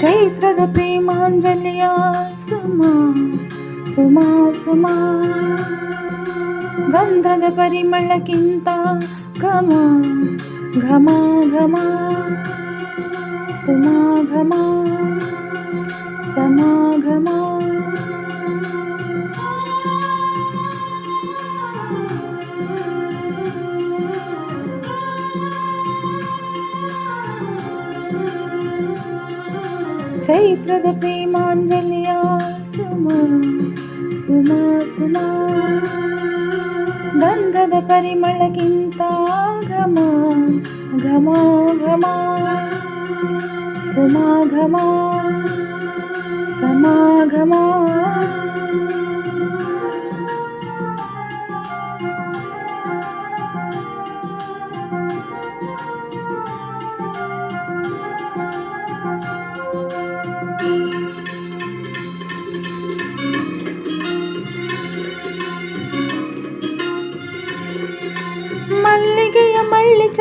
ಚೈತ್ರದ ಪ್ರೇಮಾಂಜಲಿಯ ಸುಮಾ ಸುಮಾ ಸುಮಾ ಗಂಧದ ಪರಿಮಳಕ್ಕಿಂತ ಘಮ ಘಮ ಘಮ ಸುಮಾ ಘಮ चैत्रद प्रेमाञ्जल्या सुमा सुमा सुमा गन्धद परिमळकिन्ता घमा घमा घमा सुमा घमा समाघमा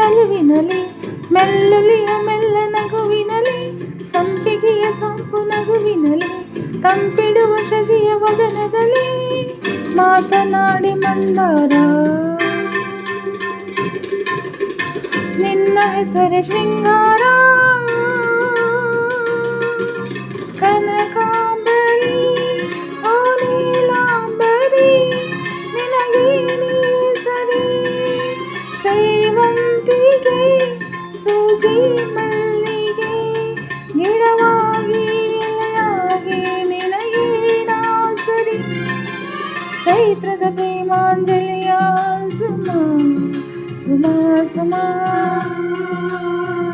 ಮಳ್ಳಿ ಚಲುವಿನಲಿ ಮೆಲ್ಲುಲಿಯ ಮೆಲ್ಲ ನಗುವಿನಲಿ, ಸಂಪಿಗೆಯ ಸಂಪು ನಗುವಿನಲಿ ಕಂಪಿಡುವ ಶಶಿಯ ವದನದಲ್ಲಿ ಮಾತನಾಡಿ ಮಂದಾರ. ನಿನ್ನ ಹೆಸರೇ ಶೃಂಗಾರ. ಚೈತ್ರದ ಪ್ರೇಮಾಂಜಲಿಯ ಸುಮ ಸುಮ ಸುಮ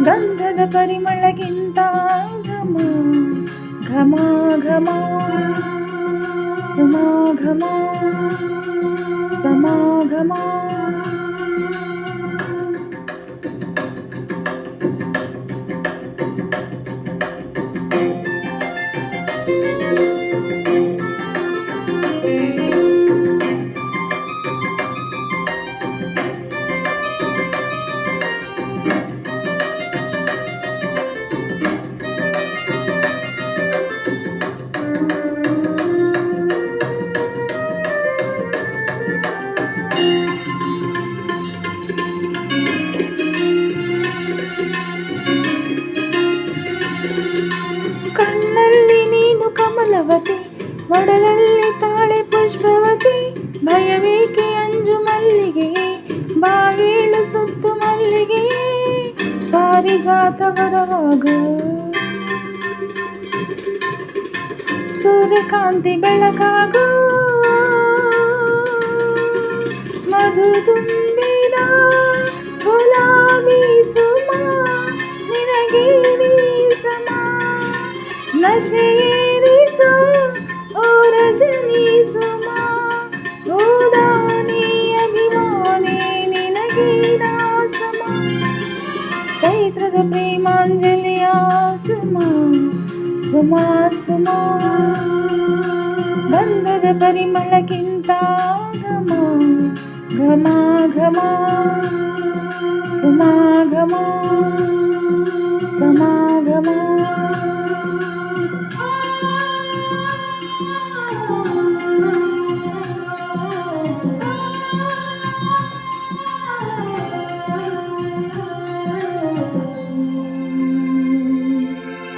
ಗಂಧದ ಪರಿಮಳಗಿಂತ ಘಮ ಘಮ ಘಮ ಸುಮ ಘಮ ಸಮಾಗಮ ಕಣ್ಣಲ್ಲಿ ಕಮಲವತಿ ಒಡಲಲ್ಲಿ ತಾಳೆ ಪುಷ್ಪವತಿ ಭಯವೇಕೆ ಅಂಜು ಮಲ್ಲಿಗೆ ಬಾಗೇಳು ಸುತ್ತು ಮಲ್ಲಿಗೆ ಪಾರಿಜಾತ ವರವಾಗು ಸೂರ್ಯಕಾಂತಿ ಬೆಳಕಾಗು ಮಧು ತುಂಬಿದ ಗುಲಾಬಿ ಸುಮ ನಿನಗೆ ನೀ ಸಮ ನಶೆಯೇರಿಸೋ चैत्रद प्रेमाञ्जलि आसु मा सुमासुमा गा गमा समागमा